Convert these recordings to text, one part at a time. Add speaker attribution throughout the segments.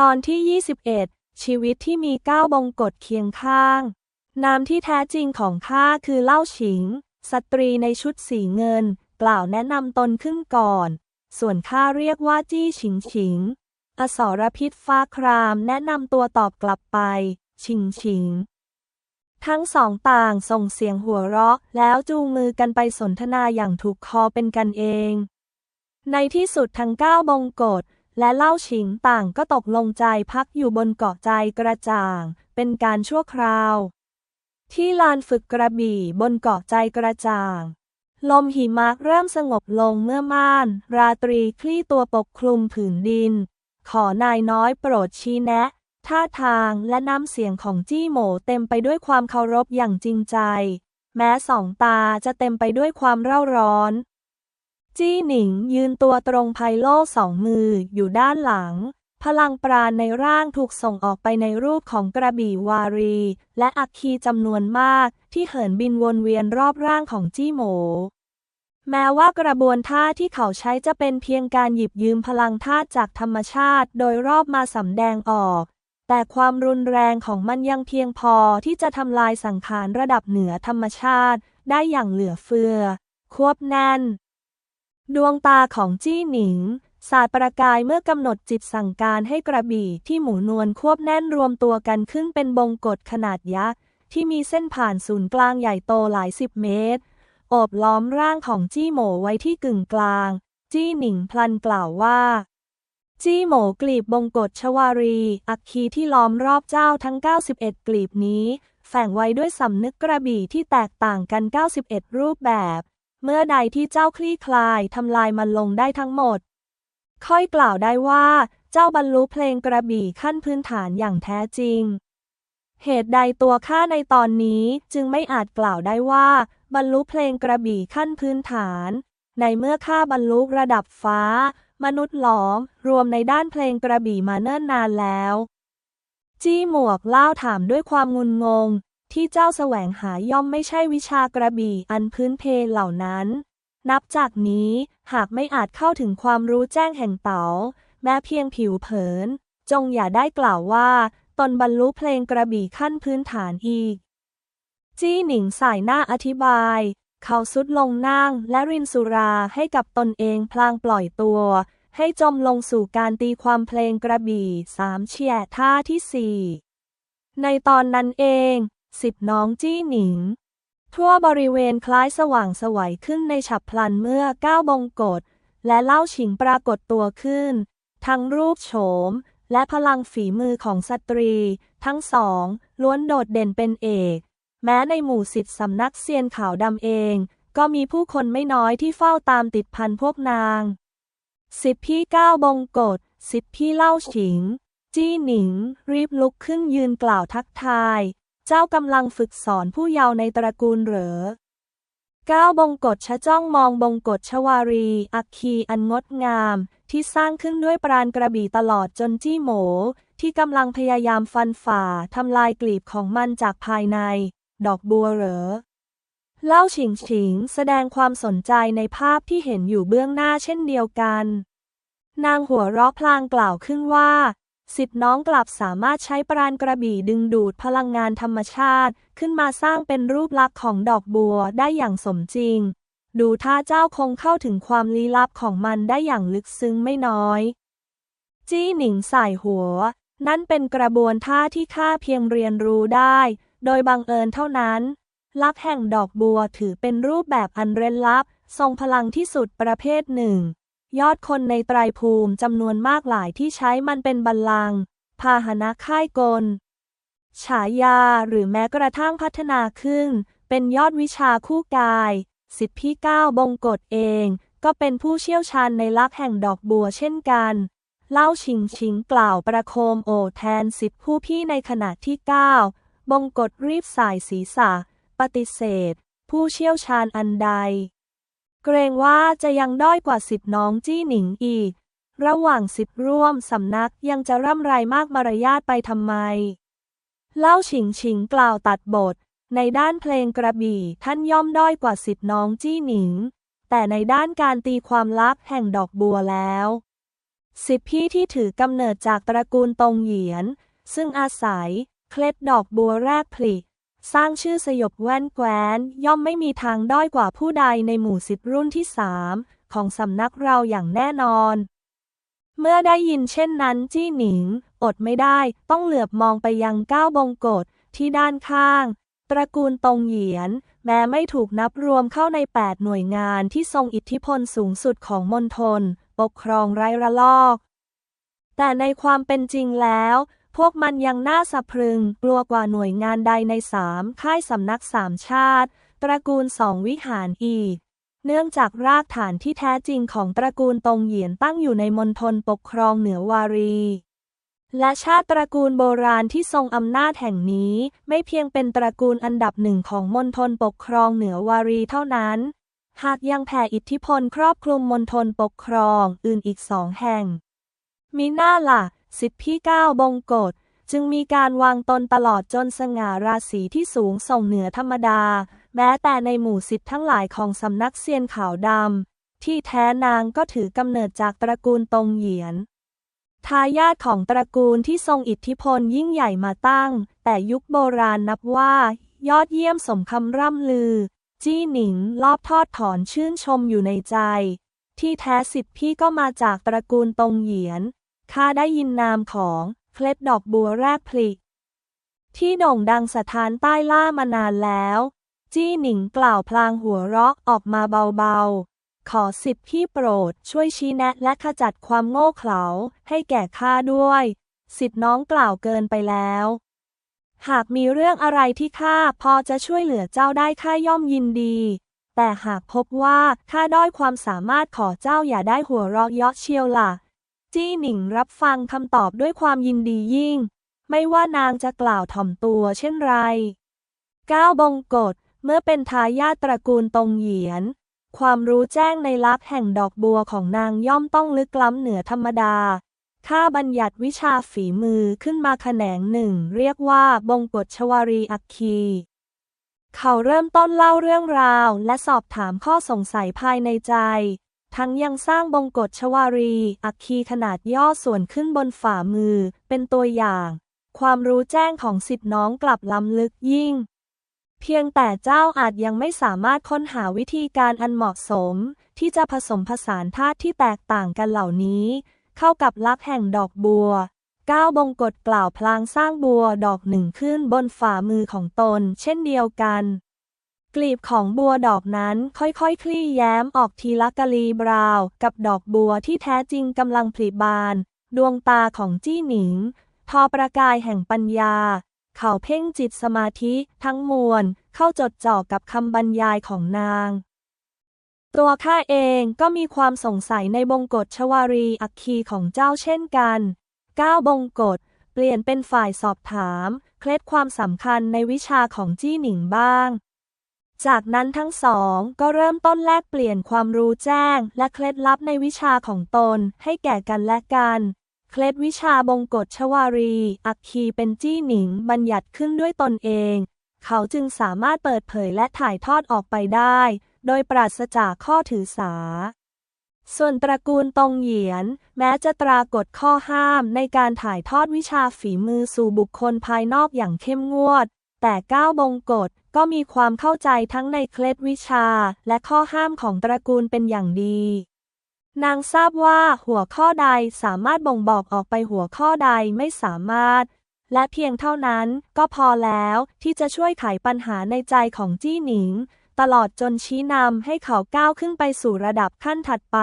Speaker 1: ตอนที่ 21 ชีวิตที่มีก้าวบงกฎเคียงข้าง นามที่แท้จริงของข้าคือเล่าฉิง สตรีในชุดสีเงิน กล่าวแนะนำตนขึ้นก่อน ส่วนข้าเรียกว่าจี้ฉิงฉิง อสรพิษฟ้าครามแนะนำตัวตอบกลับไป ฉิงฉิง ทั้งสองต่างส่งเสียงหัวเราะ แล้วจูงมือกันไปสนทนาอย่างถูกคอเป็นกันเอง ในที่สุดทั้งเก้าบงกฎ และเล่าฉิงต่างก็ตกลงใจพักอยู่บนเกาะใจกระจ่าง เป็นการชั่วคราว ที่ลานฝึกกระบี่บนเกาะใจกระจ่าง ลมหิมะเริ่มสงบลงเมื่อม่าน ราตรีคลี่ตัวปกคลุมผืนดิน ขอนายน้อยโปรดชี้แนะ ท่าทางและน้ำเสียงของจี้โหมเต็มไปด้วยความเคารพอย่างจริงใจ แม้สองตาจะเต็มไปด้วยความเร่าร้อน จี้หนิงยืนตัวตรงภายโล่สองมืออยู่ด้านหลัง พลังปราณในร่างถูกส่งออกไปในรูปของกระบี่วารี และอัคคีจำนวนมากที่เหินบินวนเวียนรอบร่างของจี้โหมแม้ว่ากระบวนท่าที่เขาใช้จะเป็นเพียงการหยิบยืมพลังธาตุจากธรรมชาติโดยรอบมาสำแดงออก แต่ความรุนแรงของมันยังเพียงพอที่จะทำลายสังขารระดับเหนือธรรมชาติได้อย่างเหลือเฟือ ควบแน่น ดวงตาของจี้หนิง สาดประกายเมื่อกำหนดจิตสั่งการให้กระบี่ที่หมูนวลควบแน่นรวมตัวกันขึ้นเป็นบงกฎขนาดยักษ์ที่มีเส้นผ่านศูนย์กลางใหญ่โตหลายสิบเมตร โอบล้อมร่างของจี้โหมไว้ที่กึ่งกลาง จี้หนิงพลันกล่าวว่า จี้โหมกลีบบงกฎชวารี อัคคีที่ล้อมรอบเจ้าทั้ง 91 กลีบนี้ แฝงไว้ด้วยสำนึกกระบี่ที่แตกต่างกัน 91 รูปแบบ เมื่อใดที่เจ้าคลี่คลายทำลายมันลงได้ทั้งหมด ค่อยกล่าวได้ว่า เจ้าบรรลุเพลงกระบี่ขั้นพื้นฐานอย่างแท้จริง เหตุใดตัวข้าในตอนนี้จึงไม่อาจกล่าวได้ว่า บรรลุเพลงกระบี่ขั้นพื้นฐาน ในเมื่อข้าบรรลุระดับฟ้า มนุษย์หลอม รวมในด้านเพลงกระบี่มาเนิ่นนานแล้ว จี้หมวกเล่าถามด้วยความงุนงง ที่เจ้าแสวงหาย่อมไม่ใช่วิชากระบี่อันพื้นเพเหล่านั้น นับจากนี้หากไม่อาจเข้าถึงความรู้แจ้งแห่งเต๋า แม้เพียงผิวเผิน จงอย่าได้กล่าวว่า ตนบรรลุเพลงกระบี่ขั้นพื้นฐานอีก จี้หนิงสายหน้าอธิบาย เขาสุดลงนั่งและรินสุราให้กับตนเองพลางปล่อยตัว ให้จมลงสู่การตีความเพลงกระบี่สามเฉียท่าที่สี่ในตอนนั้นเอง สิบน้องจี้หนิง ทั่วบริเวณคล้ายสว่างสวัยขึ้นในฉับพลันเมื่อก้าวบงกฎและเล่าฉิงปรากฏตัวขึ้น ทั้งรูปโฉม และพลังฝีมือของสตรี ทั้งสอง ล้วนโดดเด่นเป็นเอก แม้ในหมู่สิทธิสำนักเซียนขาวดำเอง ก็มีผู้คนไม่น้อยที่เฝ้าตามติดพันพวกนาง สิบพี่ก้าวบงกฎสิบพี่เล่าฉิง จี้หนิง รีบลุกขึ้นยืนกล่าวทักทาย เจ้ากำลังฝึกสอนผู้เยาว์ในตระกูลเหรอก้าวบงกฎชะจ้องมองบงกฎชวารี อัคคีอันงดงาม ที่สร้างขึ้นด้วยปราณกระบี่ตลอดจนจี้โหมที่กำลังพยายามฟันฝ่าทำลายกลีบของมันจากภายใน ดอกบัวเหรอ เล่าฉิงฉิงแสดงความสนใจในภาพที่เห็นอยู่เบื้องหน้าเช่นเดียวกัน นางหัวเราะพลางกล่าวขึ้นว่า สิทธิ์น้องกลับสามารถใช้ปราณกระบี่ดึงดูดพลังงานธรรมชาติ ขึ้นมาสร้างเป็นรูปลักษณ์ของดอกบัวได้อย่างสมจริง ดูท่าเจ้าคงเข้าถึงความลี้ลับของมันได้อย่างลึกซึ้งไม่น้อย จี้หนิงใส่หัว นั่นเป็นกระบวนท่าที่ข้าเพียงเรียนรู้ได้ โดยบังเอิญเท่านั้น ลักแห่งดอกบัวถือเป็นรูปแบบอันเร้นลับ ทรงพลังที่สุดประเภทหนึ่ง ยอดคนในไตรภูมิจำนวนมากหลายที่ใช้มันเป็นบัลลังก์พาหนะค่ายกล ฉายาหรือแม้กระทั่งพัฒนาขึ้น เป็นยอดวิชาคู่กาย สิทธิพี่ก้าวบงกฎเอง ก็เป็นผู้เชี่ยวชาญในลักแห่งดอกบัวเช่นกัน เล่าชิงชิงกล่าวประโคมโอแทนสิทธิผู้พี่ในขณะที่ก้าวบงกฎรีบสายศีรษะ ปฏิเสธ ผู้เชี่ยวชาญอันใด เกรงว่าจะยังด้อยกว่าสิทธิน้องจี้หนิงอีก ระหว่างสิทธิร่วมสำนักยังจะร่ำไรมากมารยาทไปทำไม เล่าฉิงฉิงกล่าวตัดบท ในด้านเพลงกระบี่ท่านย่อมด้อยกว่าสิทธิน้องจี้หนิง แต่ในด้านการตีความลับแห่งดอกบัวแล้ว สิทธิพี่ที่ถือกำเนิดจากตระกูลตงเหยียน ซึ่งอาศัย เคล็ดดอกบัวแรกผลิ สร้างชื่อสยบแว่นแคว้น ย่อมไม่มีทางด้อยกว่าผู้ใดในหมู่สิทธิรุ่นที่สามของสำนักเราอย่างแน่นอน เมื่อได้ยินเช่นนั้นจี้หนิง อดไม่ได้ต้องเหลือบมองไปยังก้าวบงกฎที่ด้านข้าง ตระกูลตงเหยียน แม้ไม่ถูกนับรวมเข้าใน 8 หน่วยงานที่ทรงอิทธิพลสูงสุดของมณฑลปกครองไร้ระลอก แต่ในความเป็นจริงแล้ว พวกมันยังน่าสะพรึงกลัวกว่าหน่วยงานใดในสามค่ายสำนักสามชาติ ตระกูลสองวิหารอีก เนื่องจากรากฐานที่แท้จริงของตระกูลตงเหยียนตั้งอยู่ในมณฑลปกครองเหนือวารี และชาติตระกูลโบราณที่ทรงอำนาจแห่งนี้ไม่เพียงเป็นตระกูลอันดับหนึ่งของมณฑลปกครองเหนือวารีเท่านั้น หากยังแผ่อิทธิพลครอบคลุมมณฑลปกครองอื่นอีกสองแห่งมีหน้าล่ะ สิทธิพี่ก้าวบงกฎจึงมีการวางตนตลอดจนสง่าราศีที่สูงส่งเหนือธรรมดา แม้แต่ในหมู่สิทธิ์ทั้งหลายของสำนักเซียนขาวดำ ที่แท้นางก็ถือกำเนิดจากตระกูลตงเหยียน ทายาทของตระกูลที่ทรงอิทธิพลยิ่งใหญ่มาตั้ง แต่ยุคโบราณนับว่า ยอดเยี่ยมสมคำร่ำลือ จี้หนิงลอบทอดถอนชื่นชมอยู่ในใจ ที่แท้สิทธิพี่ก็มาจากตระกูลตงเหยียน ข้าได้ยินนามของเคล็ดดอกบัวแรกพลิที่โด่งดังสถานใต้ล่ามานานแล้ว จี้หนิงกล่าวพลางหัวเราะออกมาเบาๆ ขอสิบพี่โปรดช่วยชี้แนะและขจัดความโง่เขลาให้แก่ข้าด้วย สิทธิน้องกล่าวเกินไปแล้ว หากมีเรื่องอะไรที่ข้าพอจะช่วยเหลือเจ้าได้ข้าย่อมยินดี แต่หากพบว่าข้าด้อยความสามารถขอเจ้าอย่าได้หัวเราะเยาะเชียวล่ะ จี้หนิงรับฟังคำตอบด้วยความยินดียิ่ง ไม่ว่านางจะกล่าวถ่อมตัวเช่นไรก้าวบงกฎเมื่อเป็นทายาทตระกูลตงเหยียน ความรู้แจ้งในลักษแห่งดอกบัวของนางย่อมต้องลึกล้ำเหนือธรรมดาข้าบัญญัติวิชาฝีมือขึ้นมาแขนงหนึ่ง เรียกว่าบงกฎชวารีอัคคี เขาเริ่มต้นเล่าเรื่องราวและสอบถามข้อสงสัยภายในใจ ทั้งยังสร้างบงกฎชวารี อัคคีขนาดย่อส่วนขึ้นบนฝ่ามือ เป็นตัวอย่าง ความรู้แจ้งของสิทธิน้องกลับล้ำลึกยิ่ง เพียงแต่เจ้าอาจยังไม่สามารถค้นหาวิธีการอันเหมาะสม ที่จะผสมผสานธาตุที่แตกต่างกันเหล่านี้ เข้ากับลักแห่งดอกบัวก้าวบงกฎกล่าวพลางสร้างบัวดอกหนึ่งขึ้นบนฝ่ามือของตน เช่นเดียวกัน กลีบของบัวดอกนั้นค่อยๆคคลี่แย้มออกทีละกะลีบราว กับดอกบัวที่แท้จริงกำลังผลิบาน ดวงตาของจี้หนิง ทอประกายแห่งปัญญา เขาเพ่งจิตสมาธิทั้งมวล เข้าจดจ่อกับคำบรรยายของนาง ตัวข้าเองก็มีความสงสัยในบงกฎชวารีอัคคีของเจ้าเช่นกันก้าวบงกฎเปลี่ยนเป็นฝ่ายสอบถาม เคล็ดความสำคัญในวิชาของจี้หนิงบ้าง จากนั้นทั้งสองก็เริ่มต้นแลกเปลี่ยนความรู้แจ้ง และเคล็ดลับในวิชาของตนให้แก่กันและกันเคล็ดวิชาบงกฎชวารี อัคคีเป็นจี้หนิงบัญญัติขึ้นด้วยตนเอง เขาจึงสามารถเปิดเผยและถ่ายทอดออกไปได้ โดยปราศจากข้อถือสา ส่วนตระกูลตงเหยียน แม้จะตรากฎข้อห้ามในการถ่ายทอดวิชาฝีมือสู่บุคคลภายนอกอย่างเข้มงวด แต่ก้าวบงกฎ ก็มีความเข้าใจทั้งในเคล็ดวิชา และข้อห้ามของตระกูลเป็นอย่างดี นางทราบว่าหัวข้อใดสามารถบ่งบอกออกไปหัวข้อใดไม่สามารถ และเพียงเท่านั้นก็พอแล้วที่จะช่วยไขปัญหาในใจของจี้หนิง ตลอดจนชี้นำให้เขาก้าวขึ้นไปสู่ระดับขั้นถัดไป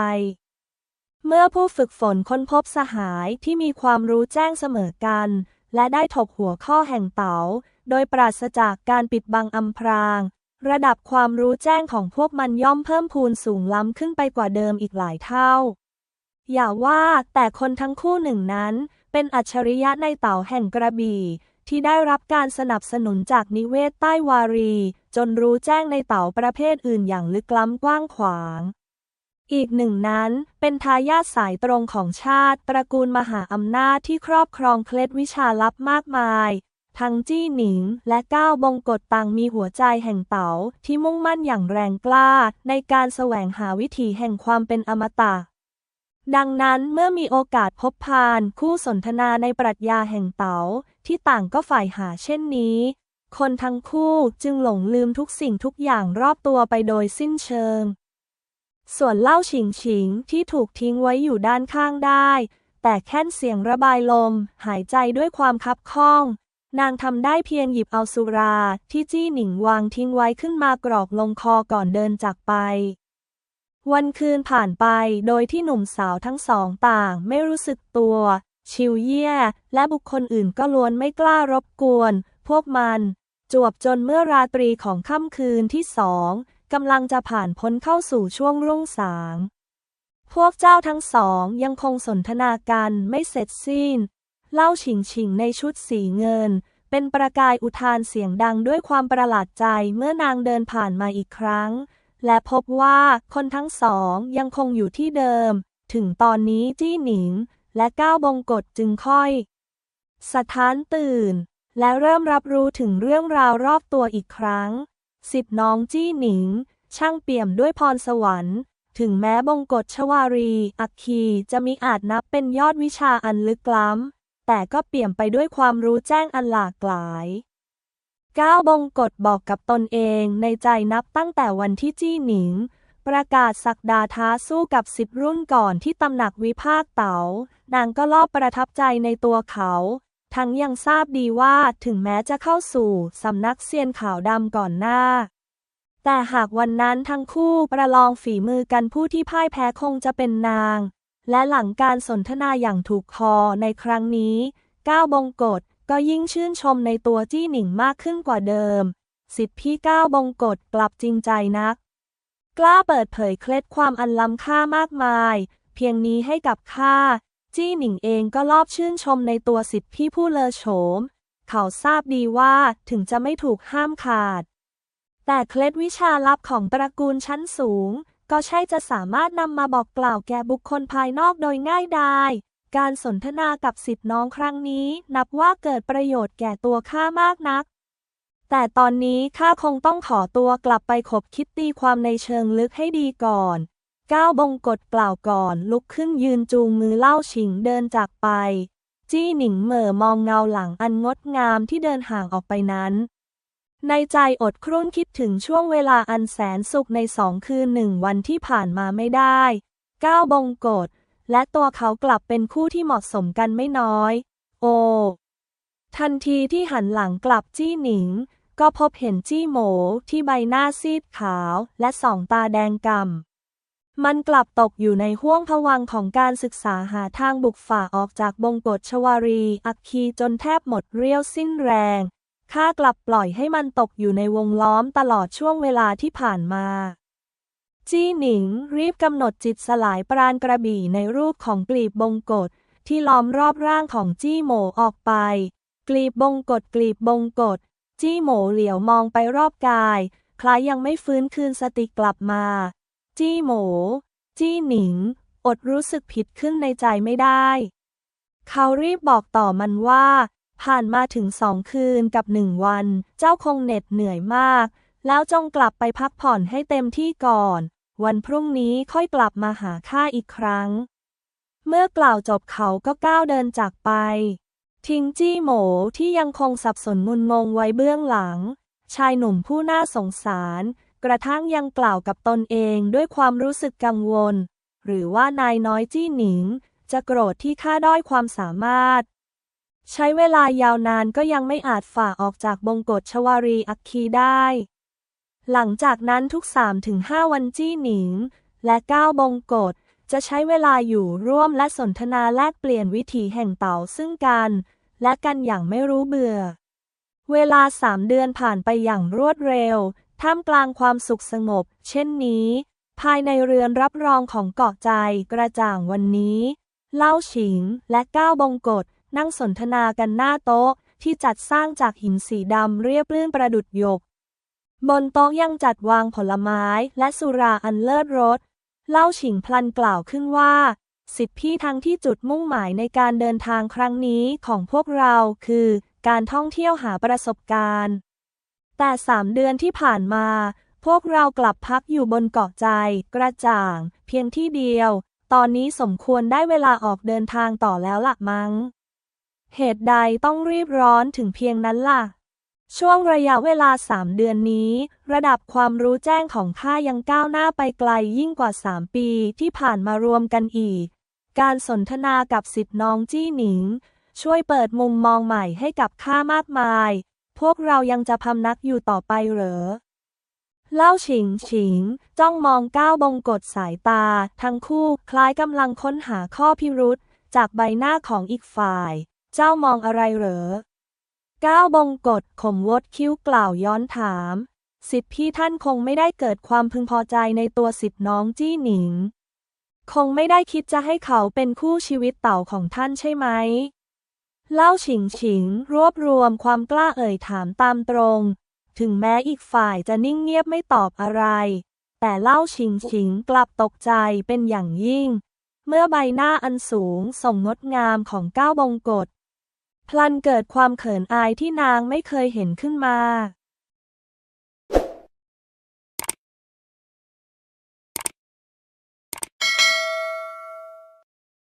Speaker 1: เมื่อผู้ฝึกฝนค้นพบสหายที่มีความรู้แจ้งเสมอกัน และได้ถกหัวข้อแห่งเต๋า โดยปราศจากการปิดบังอำพราง ระดับความรู้แจ้งของพวกมันย่อมเพิ่มพูนสูงล้ำขึ้นไปกว่าเดิมอีกหลายเท่า อย่าว่าแต่คนทั้งคู่หนึ่งนั้น เป็นอัจฉริยะในเต่าแห่งกระบี่ ที่ได้รับการสนับสนุนจากนิเวศใต้วารี จนรู้แจ้งในเต่าประเภทอื่นอย่างลึกล้ำกว้างขวางอีกหนึ่งนั้นเป็นทายาทสายตรงของชาติ ตระกูลมหาอำนาจที่ครอบครองเคล็ดวิชาลับมากมาย ทั้งจี้หนิง และก้าวบงกฎต่างมีหัวใจแห่งเต๋าที่มุ่งมั่นอย่างแรงกล้า ในการแสวงหาวิถีแห่งความเป็นอมตะดังนั้นเมื่อมีโอกาสพบพานคู่สนทนาในปรัชญาแห่งเต๋าที่ต่างก็ฝ่ายหาเช่นนี้ คนทั้งคู่จึงหลงลืมทุกสิ่งทุกอย่างรอบตัวไปโดยสิ้นเชิง ส่วนเล่าฉิงฉิงที่ถูกทิ้งไว้อยู่ด้านข้างได้ แต่แค่นเสียงระบายลม หายใจด้วยความคับข้อง นางทำได้เพียงหยิบเอาสุราที่จี้หนิงวางทิ้งไว้ขึ้นมากรอกลงคอก่อนเดินจากไป วันคืนผ่านไปโดยที่หนุ่มสาวทั้งสองต่างไม่รู้สึกตัว ชิวเย่และบุคคลอื่นก็ล้วนไม่กล้ารบกวน พวกมัน จวบจนเมื่อราตรีของค่ำคืนที่สองกำลังจะผ่านพ้นเข้าสู่ช่วงรุ่งสาง พวกเจ้าทั้งสองยังคงสนทนากันไม่เสร็จสิ้น เล่าฉิงฉิงในชุดสีเงิน เป็นประกายอุทานเสียงดังด้วยความประหลาดใจเมื่อนางเดินผ่านมาอีกครั้ง และพบว่าคนทั้งสองยังคงอยู่ที่เดิม ถึงตอนนี้จี้หนิง และก้าวบงกฎจึงค่อย สะท้านตื่น และเริ่มรับรู้ถึงเรื่องราวรอบตัวอีกครั้งสิทธิ์น้องจี้หนิง ช่างเปี่ยมด้วยพรสวรรค์ ถึงแม้บงกฎชวารี อัคคีจะมีอาจนับเป็นยอดวิชาอันลึกล้ำ แต่ก็เปี่ยมไปด้วยความรู้แจ้งอันหลากหลายก้าวบงกฎบอกกับตนเองในใจนับตั้งแต่วันที่จี้หนิง ประกาศสักดาท้าสู้กับสิทธิ์รุ่นก่อนที่ตำหนักวิภาคเต๋านางก็ลอบประทับใจในตัวเขา ทั้งยังทราบดีว่าถึงแม้จะเข้าสู่สำนักเซียนขาวดำก่อนหน้า แต่หากวันนั้นทั้งคู่ประลองฝีมือกันผู้ที่พ่ายแพ้คงจะเป็นนาง และหลังการสนทนาอย่างถูกคอในครั้งนี้ ก้าวบงกฎก็ยิ่งชื่นชมในตัวจี้หนิงมากขึ้นกว่าเดิม สิทธิพี่ก้าวบงกฎกลับจริงใจนัก กล้าเปิดเผยเคล็ดความอันล้ำค่ามากมาย เพียงนี้ให้กับข้า จี้หนิงเองก็รอบชื่นชมในตัวสิทธิพี่ผู้เลอโฉม เขาทราบดีว่าถึงจะไม่ถูกห้ามขาด แต่เคล็ดวิชาลับของตระกูลชั้นสูง ก็ใช่จะสามารถนำมาบอกกล่าวแก่บุคคลภายนอกโดยง่ายดายการสนทนากับสิทธิน้องครั้งนี้ นับว่าเกิดประโยชน์แก่ตัวข้ามากนัก แต่ตอนนี้ข้าคงต้องขอตัวกลับไปขบคิดตีความในเชิงลึกให้ดีก่อนก้าวบงกฎกล่าวก่อนลุกขึ้นยืนจูงมือเล่าฉิงเดินจากไป จี้หนิงเหม่อมองเงาหลังอันงดงามที่เดินห่างออกไปนั้น ในใจอดครุ่นคิดถึงช่วงเวลาอันแสนสุขในสองคืนหนึ่งวันที่ผ่านมาไม่ได้ก้าวบงกฎและตัวเขากลับเป็นคู่ที่เหมาะสมกันไม่น้อย โอ ทันทีที่หันหลังกลับจี้หนิง ก็พบเห็นจี้โหมที่ใบหน้าซีดขาวและสองตาแดงกำ่ำมันกลับตกอยู่ในห้วงผวังของการศึกษาหาทางบุกฝ่าออกจากบงกฎชวารี อัคคีจนแทบหมดเรี่ยวสิ้นแรง ข้ากลับปล่อยให้มันตกอยู่ในวงล้อมตลอดช่วงเวลาที่ผ่านมา จี้หนิง รีบกำหนดจิตสลายปราณกระบี่ในรูปของกลีบบงกฎที่ล้อมรอบร่างของจี้โหมออกไป กลีบบงกฎกลีบบงกฎจี้โหมเหลียวมองไปรอบกาย คล้ายยังไม่ฟื้นคืนสติกลับมา จี้โหม จี้หนิง อดรู้สึกผิดขึ้นในใจไม่ได้ เขารีบบอกต่อมันว่า ผ่านมาถึงสองคืนกับหนึ่งวัน เจ้าคงเหน็ดเหนื่อยมาก แล้วจงกลับไปพักผ่อนให้เต็มที่ก่อน วันพรุ่งนี้ค่อยกลับมาหาข้าอีกครั้ง เมื่อกล่าวจบเขาก็ก้าวเดินจากไป ทิ้งจี้โหมที่ยังคงสับสนงุนงงไว้เบื้องหลัง ชายหนุ่มผู้น่าสงสาร กระทั่งยังกล่าวกับตนเองด้วยความรู้สึกกังวล หรือว่านายน้อยจี้หนิง จะโกรธที่ข้าด้อยความสามารถ ใช้เวลายาวนานก็ยังไม่อาจฝ่าออกจากบงกฎชวารีอัคคีได้ หลังจากนั้นทุกสามถึงห้าวันจี้หนิง และก้าวบงกฎจะใช้เวลาอยู่ร่วมและสนทนาแลกเปลี่ยนวิถีแห่งเต่าซึ่งกัน และกันอย่างไม่รู้เบื่อ เวลาสามเดือนผ่านไปอย่างรวดเร็ว ท่ามกลางความสุขสงบ เช่นนี้ ภายในเรือนรับรองของเกาะใจกระจ่างวันนี้ เล่าฉิงและก้าวบงกฎ นั่งสนทนากันหน้าโต๊ะที่จัดสร้างจากหินสีดำเรียบลื่นประดุดหยก บนโต๊ะยังจัดวางผลไม้และสุราอันเลิศรสเล่าฉิงพลันกล่าวขึ้นว่า สิทธิพี่ทั้งที่จุดมุ่งหมายในการเดินทางครั้งนี้ของพวกเราคือการท่องเที่ยวหาประสบการณ์ แต่สามเดือนที่ผ่านมา พวกเรากลับพักอยู่บนเกาะใจ กระจ่าง เพียงที่เดียว ตอนนี้สมควรได้เวลาออกเดินทางต่อแล้วละมัง้ง เหตุใดต้องรีบร้อนถึงเพียงนั้นล่ะ ช่วงระยะเวลาสามเดือนนี้ ระดับความรู้แจ้งของข้ายังก้าวหน้าไปไกลยิ่งกว่าสามปีที่ผ่านมารวมกันอีก การสนทนากับสิทธิ์น้องจี้หนิง ช่วยเปิดมุมมองใหม่ให้กับข้ามากมาย พวกเรายังจะพำนักอยู่ต่อไปเหรอเล่าฉิงฉิง จ้องมองก้าวบงกฎสายตา ทั้งคู่คล้ายกำลังค้นหาข้อพิรุษจากใบหน้าของอีกฝ่าย เจ้ามองอะไรเหรอ ก้าวบงกฎข่มวดคิ้วกล่าวย้อนถาม สิทธิพี่ท่านคงไม่ได้เกิดความพึงพอใจในตัวสิทธิน้องจี้หนิง คงไม่ได้คิดจะให้เขาเป็นคู่ชีวิตเต่าของท่านใช่ไหม เล่าฉิงฉิงรวบรวมความกล้าเอ่ยถามตามตรง ถึงแม้อีกฝ่ายจะนิ่งเงียบไม่ตอบอะไร แต่เล่าฉิงฉิงกลับตกใจเป็นอย่างยิ่ง เมื่อใบหน้าอันสูงส่งงดงามของก้าวบงกฎ พลันเกิดความเขินอายที่นางไม่เคยเห็นขึ้นมา